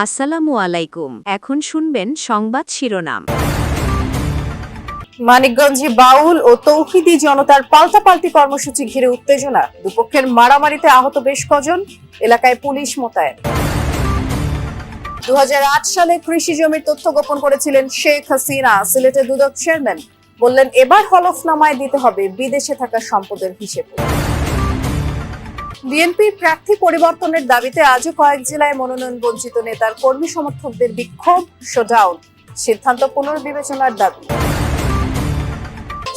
আসসালামু আলাইকুম। এখন শুনবেন সংবাদ শিরোনাম। মানিকগঞ্জে বাউল ও তৌহিদি জনতার পাল্টাপাল্টি কর্মসূচি ঘিরে উত্তেজনা। দুপক্ষের মারামারিতে আহত বেশ কজন, এলাকায় পুলিশ মোতায়েন। দু হাজার আট সালে কৃষি জমির তথ্য গোপন করেছিলেন শেখ হাসিনা, সিলেটের দুদক চেয়ারম্যান। বললেন, এবার হলফনামায় দিতে হবে বিদেশে থাকা সম্পদের হিসেব। বিএনপির প্রার্থী পরিবর্তনের দাবিতে আজও কয়েক জেলায় মনোনয়ন বঞ্চিত নেতার কর্মী সমর্থকদের বিক্ষোভ শোডাউন সিদ্ধান্ত পুনর্বিবেচনার দাবি।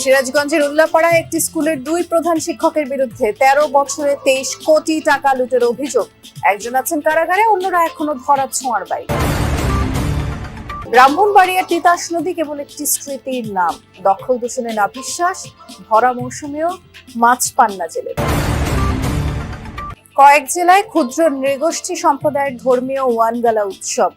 সিরাজগঞ্জের উল্লাপাড়ায় একটি স্কুলের দুই প্রধান শিক্ষকের বিরুদ্ধে তেরো বছরে তেইশ কোটি টাকা লুটের অভিযোগ। একজন আছেন কারাগারে, অন্যরা এখনও ধরা ছোঁয়ার বাইরে। ব্রাহ্মণবাড়িয়ার তিতাস নদী কেবল একটি স্মৃতির নাম। দখল দূষণে না বিশ্বাস ভরা মৌসুমেও মাছ পান না জেলেরা। কয়েক জেলায় ক্ষুদ্র নৃগোষ্ঠী সম্প্রদায়ের ধর্মীয় ওয়ানগালা উৎসব।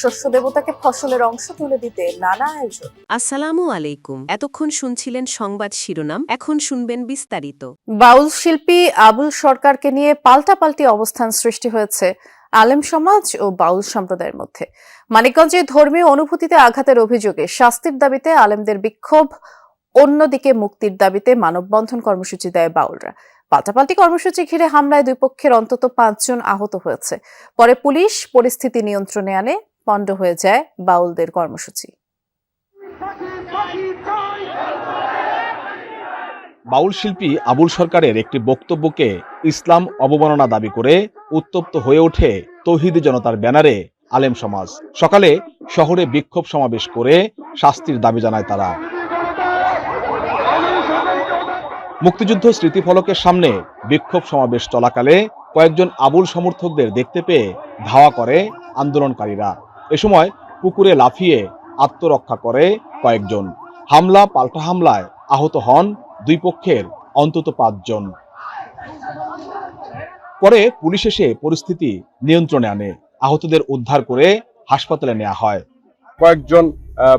শস্য দেবতাকে ফসলের অংশ তুলে দিতে নানা আয়োজন। আসসালামু আলাইকুম। এতক্ষণ শুনছিলেন সংবাদ শিরোনাম এখন শুনবেন বিস্তারিত। বাউল শিল্পী আবুল সরকারকে নিয়ে পাল্টাপাল্টি অবস্থান সৃষ্টি হয়েছে আলেম সমাজ ও বাউল সম্প্রদায়ের মধ্যে। মানিকগঞ্জে ধর্মীয় অনুভূতিতে আঘাতের অভিযোগে শাস্তির দাবিতে আলেমদের বিক্ষোভ অন্যদিকে মুক্তির দাবিতে মানববন্ধন কর্মসূচি দেয় বাউলরা। পাল্টাপাল্টি কর্মসূচি ঘিরে হামলায় দুই পক্ষের অন্তত পাঁচজন আহত হয়েছে। পরে পুলিশ পরিস্থিতি নিয়ন্ত্রণে আনে, পণ্ড হয়ে যায় বাউলদের কর্মসূচি। বাউল শিল্পী আবুল সরকারের একটি বক্তব্যকে ইসলাম অবমাননা দাবি করে উত্তপ্ত হয়ে ওঠে তৌহিদি জনতার ব্যানারে আলেম সমাজ। সকালে শহরে বিক্ষোভ সমাবেশ করে শাস্তির দাবি জানায় তারা। মুক্তিযুদ্ধ স্মৃতিফলকের সামনে বিক্ষোভ সমাবেশ চলাকালে কয়েকজন আবুল সমর্থকদের দেখতে পেয়ে ধাওয়া করে আন্দোলনকারীরা। এ সময় পুকুরে লাফিয়ে আত্মরক্ষা করে কয়েকজন। হামলা, পাল্টা হামলায় আহত হন দুই পক্ষের অন্তত পাঁচজন। পরে পুলিশ এসে পরিস্থিতি নিয়ন্ত্রণে আনে। আহতদের উদ্ধার করে হাসপাতালে নেওয়া হয়। কয়েকজন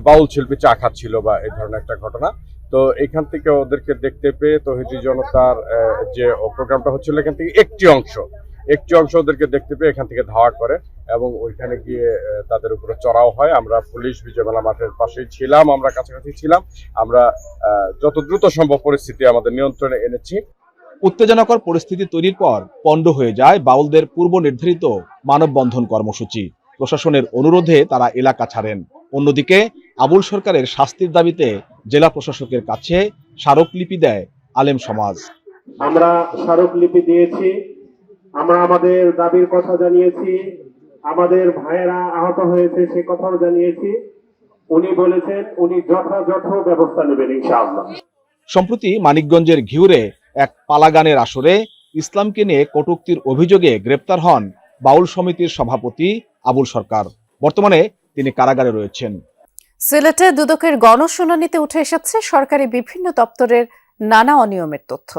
বাউল শিল্পী চা খাচ্ছিল বা এই ধরনের একটা ঘটনা। তো এখান থেকে ওদেরকে দেখতে পেয়ে তহিদি জনতার যে প্রোগ্রামটা হচ্ছিল, এখান থেকে একটি অংশ একটি অংশ ওদেরকে দেখতে পেয়ে এখান থেকে ধাওয়া করে এবং ওইখানে গিয়ে তাদের উপরে চড়াও হয়। আমরা পুলিশ বিজয়মেলা মাঠের পাশেই ছিলাম, আমরা কাছাকাছি ছিলাম। আমরা যত দ্রুত সম্ভব পরিস্থিতি আমাদের নিয়ন্ত্রণে এনেছি। উত্তেজনাকর পরিস্থিতি তৈরির পর পণ্ড হয়ে যায় বাউলদের পূর্ব নির্ধারিত মানববন্ধন কর্মসূচি। প্রশাসনের অনুরোধে তারা এলাকা ছাড়েন। অন্যদিকে আবুল সরকারের শাস্তির দাবিতে জেলা প্রশাসকের কাছে স্মারকলিপি দেয় আলেম সমাজ। আমরা স্মারকলিপি দিয়েছি আমরা আমাদের দাবির কথা জানিয়েছি আমাদের ভাইয়েরা আহত হয়েছে সে কথাও জানিয়েছি। উনি বলেছেন উনি যথাযথ ব্যবস্থা নেবেন ইনশাআল্লাহ। সম্প্রতি মানিকগঞ্জের ঘিউরে এক পালাগানের আসরে ইসলামকে নিয়ে কটূক্তির অভিযোগে গ্রেপ্তার হন বাউল সমিতির সভাপতি আবুল সরকার। বর্তমানে তিনি কারাগারে রয়েছেন। সিলেটে দুদকের গণশুনানিতে উঠে এসেছে সরকারি বিভিন্ন দপ্তরের নানা অনিয়মের তথ্য।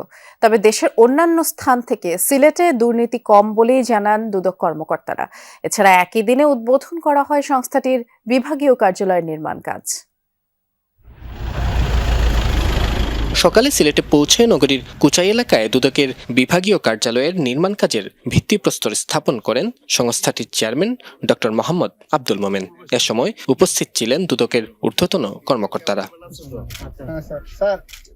তবে দেশের অন্যান্য স্থান থেকে সিলেটে দুর্নীতি কম বলেই জানান দুদক কর্মকর্তারা। এছাড়া একই দিনে উদ্বোধন করা হয় সংস্থাটির বিভাগীয় কার্যালয়ের নির্মাণ কাজ। সকালে সিলেটে পৌঁছে নগরীর কুচাই এলাকায় দুদকের বিভাগীয় কার্যালয়ের নির্মাণ কাজের ভিত্তিপ্রস্তর স্থাপন করেন সংস্থাটির চেয়ারম্যান ড মোহাম্মদ আব্দুল মোমেন। এ সময় উপস্থিত ছিলেন দুদকের ঊর্ধ্বতন কর্মকর্তারা।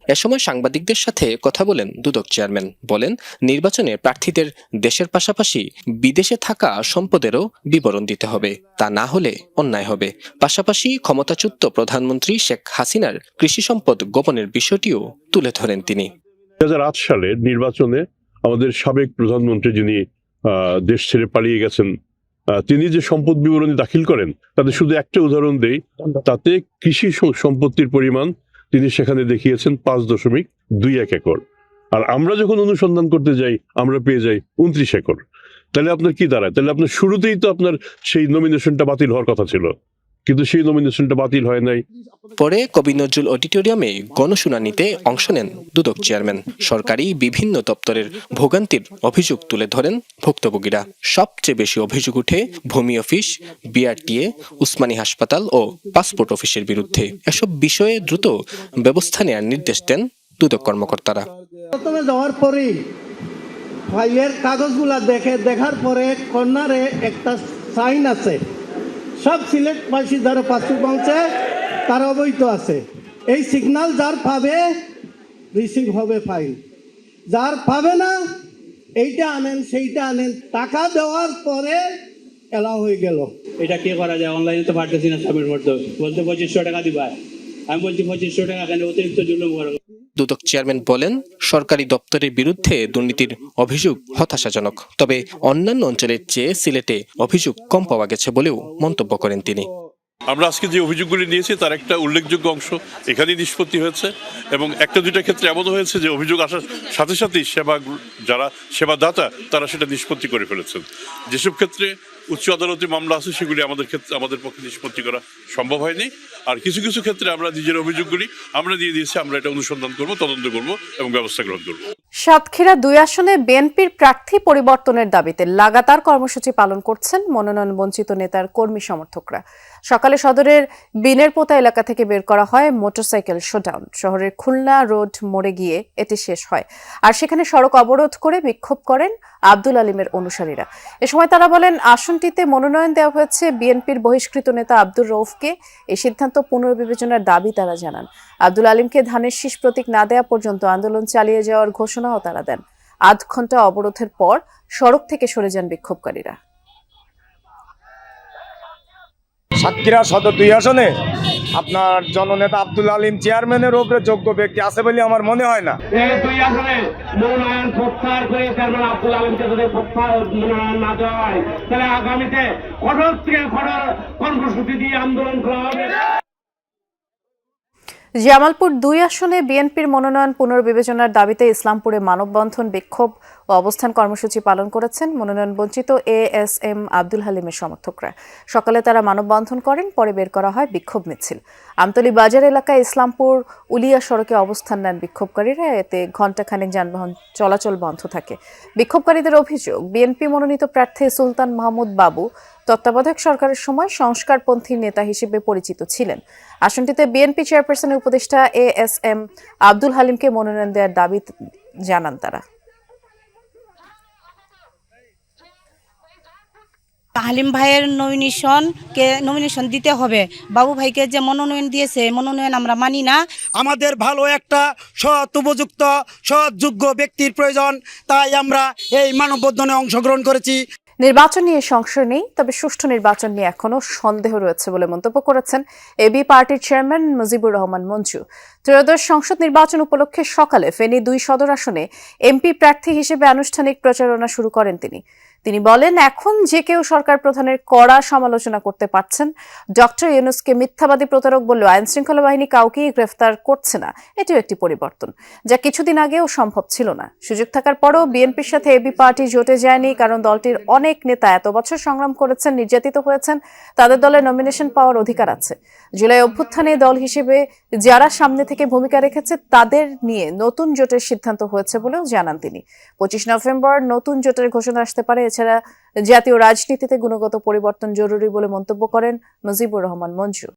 এ সময় সাংবাদিকদের সাথে কথা বলেন দুদক চেয়ারম্যান। বলেন, নির্বাচনে প্রার্থীদের দেশের পাশাপাশি বিদেশে থাকা সম্পদেরও বিবরণ দিতে হবে। তা না হলে অন্যায় হবে। পাশাপাশি ক্ষমতাচ্যুত প্রধানমন্ত্রী শেখ হাসিনার কৃষি সম্পদ গোপনের বিষয়টিও তুলে ধরেন তিনি। দু হাজার আট সালের নির্বাচনে আমাদের সাবেক প্রধানমন্ত্রী যিনি দেশ ছেড়ে পালিয়ে গেছেন তিনি যে সম্পদ বিবরণী দাখিল করেন, তাতে শুধু একটা উদাহরণ দেই, তাতে কৃষি সম্পত্তির পরিমাণ তিনি সেখানে দেখিয়েছেন পাঁচ দশমিক দুই এক একর। আর আমরা যখন অনুসন্ধান করতে যাই, আমরা পেয়ে যাই উনত্রিশ একর। তাহলে আপনার কি দাঁড়ায়? তাহলে আপনার শুরুতেই তো আপনার সেই নমিনেশনটা বাতিল হওয়ার কথা ছিল। কিন্তু সেই নমিনেশনটা বাতিল হয় নাই। পরে কবি নজরুল অডিটোরিয়ামে গণশুনানিতে অংশ নেন দুদক চেয়ারম্যান। সরকারি বিভিন্ন দপ্তরের ভোগান্তির অভিযোগ তুলে ধরেন ভুক্তভোগীরা। সবচেয়ে বেশি অভিযোগ উঠে ভূমি অফিস বিআরটিএ উসমানী হাসপাতাল ও পাসপোর্ট অফিসের বিরুদ্ধে। এসব বিষয়ে দ্রুত ব্যবস্থা নেওয়ার নির্দেশ দেন দুদক কর্মকর্তারা। প্রথমে যাওয়ার পরেই ফাইলের কাগজগুলা দেখে দেখার পরে কর্নারে একটা সাইন আছে। সব সিলেটবাসী যারা পাসপোর্ট বানছে তারা অবৈধ আছে। এই সিগন্যাল যার পাবে রিসিভ হবে ফাইন যার পাবে না, এইটা আনেন, সেইটা আনেন। টাকা দেওয়ার পরে এলাও হয়ে গেল। এটা কে করা যায়? অনলাইনে তো পারতেছি না সাবমিট করতে বলতে পঁচিশশো টাকা দিবা। আমি বলছি পঁচিশশো টাকা কেন? অতিরিক্ত জুলুম করো। দুদক চেয়ারম্যান বলেন, সরকারি দপ্তরের বিরুদ্ধে দুর্নীতির অভিযোগ হতাশাজনক। তবে অন্যান্য অঞ্চলের চেয়ে সিলেটে অভিযোগ কম পাওয়া গেছে বলেও মন্তব্য করেন তিনি। আমরা আজকে যে অভিযোগগুলি নিয়েছি, তার একটা উল্লেখযোগ্য অংশ এখানেই নিষ্পত্তি হয়েছে এবং একটা দুইটা ক্ষেত্রে এমনও হয়েছে যে অভিযোগ আসার সাথে সাথেই সেবা যারা সেবাদাতা, তারা সেটা নিষ্পত্তি করে ফেলেছেন। যেসব ক্ষেত্রে উচ্চ আদালতে মামলা আছে, সেগুলি আমাদের ক্ষেত্রে আমাদের পক্ষে নিষ্পত্তি করা সম্ভব হয়নি। আর কিছু কিছু ক্ষেত্রে আমরা নিজের অভিযোগগুলি আমরা দিয়ে দিয়েছি, আমরা এটা অনুসন্ধান করব, তদন্ত করব এবং ব্যবস্থা গ্রহণ করব। সাতক্ষীরা দুই আসনে বিএনপির প্রার্থী পরিবর্তনের দাবিতে লাগাতার কর্মসূচি পালন করছেন মনোনয়ন বঞ্চিত নেতার কর্মী সমর্থকরা। সকালে সদরের বিনের পোতা এলাকা থেকে বের করা হয় মোটরসাইকেল শোডাউন। শহরের খুলনা রোড মোড়ে গিয়ে এটি শেষ হয়। আর সেখানে সড়ক অবরোধ করে বিক্ষোভ করেন আব্দুল আলিমের অনুসারীরা। এ সময় তারা বলেন, আসনটিতে মনোনয়ন দেওয়া হয়েছে বিএনপির বহিষ্কৃত নেতা আব্দুর রৌফকে এই সিদ্ধান্ত পুনর্বিবেচনার দাবি তারা জানান। আব্দুল আলিমকে ধানের শীষ প্রতীক না দেওয়া পর্যন্ত আন্দোলন চালিয়ে যাওয়ার ঘোষণাও তারা দেন। আধ ঘণ্টা অবরোধের পর সড়ক থেকে সরে যান বিক্ষোভকারীরা। সাতক্ষীরা সদর দুই আসনে আপনার জননেতা আব্দুল আলিম চেয়ারম্যানের উপরে যোগ্য ব্যক্তি আছে বলে আমার মনে হয় না। হয় আগামীতে কঠোর থেকে কঠোর কর্মসূচি দিয়ে আন্দোলন করা হবে। জামালপুর দুই আসনে বিএনপির মনোনয়ন পুনর্বিবেচনার দাবিতে ইসলামপুরে মানববন্ধন বিক্ষোভ ও অবস্থান কর্মসূচি পালন করেছেন মনোনয়ন বঞ্চিত এ এস এম আব্দুল হালিমের সমর্থকরা। সকালে তারা মানববন্ধন করেন, পরে বের করা হয় বিক্ষোভ মিছিল। আমতলী বাজার এলাকায় ইসলামপুর উলিয়া সড়কে অবস্থান নেন বিক্ষোভকারীরা। এতে ঘণ্টাখানেক যানবাহন চলাচল বন্ধ থাকে। বিক্ষোভকারীদের অভিযোগ, বিএনপি মনোনীত প্রার্থী সুলতান মাহমুদ বাবু তত্ত্বাবধায়ক সরকারের সময় সংস্কারপন্থী নেতা হিসেবে পরিচিত ছিলেন। আসনটিতে বিএনপি চেয়ারপারসনের উপদেষ্টা এ এস এম আব্দুল হালিমকে মনোনয়ন দেওয়ার দাবি জানান তারা। হালিম ভাইয়ের নমিনেশনকে নমিনেশন দিতে হবে। বাবু ভাইকে যে মনোনয়ন দিয়েছে মনোনয়ন আমরা মানি না। আমাদের ভালো একটা সৎ উপযুক্ত সৎ যোগ্য ব্যক্তির প্রয়োজন তাই আমরা এই মানববন্ধনে অংশগ্রহণ করেছি। নির্বাচন নিয়ে সংশয় নেই, তবে সুষ্ঠু নির্বাচন নিয়ে এখনও সন্দেহ রয়েছে বলে মন্তব্য করেছেন এবি পার্টির চেয়ারম্যান মুজিবুর রহমান মঞ্জু। ত্রয়োদশ সংসদ নির্বাচন উপলক্ষে সকালে ফেনী দুই সদর আসনে এমপি প্রার্থী হিসেবে আনুষ্ঠানিক প্রচারণা শুরু করেন তিনি। তিনি বলেন, এখন যে কেউ সরকার প্রধানের কড়া সমালোচনা করতে পারছেন, ডক্টর ইউনুসকে মিথ্যাবাদী প্রতারক বললেও আইন শৃঙ্খলা বাহিনী কাউকেই গ্রেফতার করছে না। এটিও একটি পরিবর্তন, যা কিছুদিন আগেও সম্ভব ছিল না। সুযোগ থাকার পরও বিএনপির সাথে এবি পার্টি জোটে যায়নি, কারণ দলটির অনেক নেতা এত বছর সংগ্রাম করেছেন, নির্যাতিত হয়েছেন, তাদের দলের নমিনেশন পাওয়ার অধিকার আছে। জুলাই অভ্যুত্থানে দল হিসেবে যারা সামনে থেকে ভূমিকা রেখেছে, তাদের নিয়ে নতুন জোটের সিদ্ধান্ত হয়েছে বলেও জানান তিনি। পঁচিশ নভেম্বর নতুন জোটের ঘোষণা আসতে পারে এছাড়া জাতীয় রাজনীতিতে গুণগত পরিবর্তন জরুরি বলে মন্তব্য করেন মুজিবুর রহমান মঞ্জু।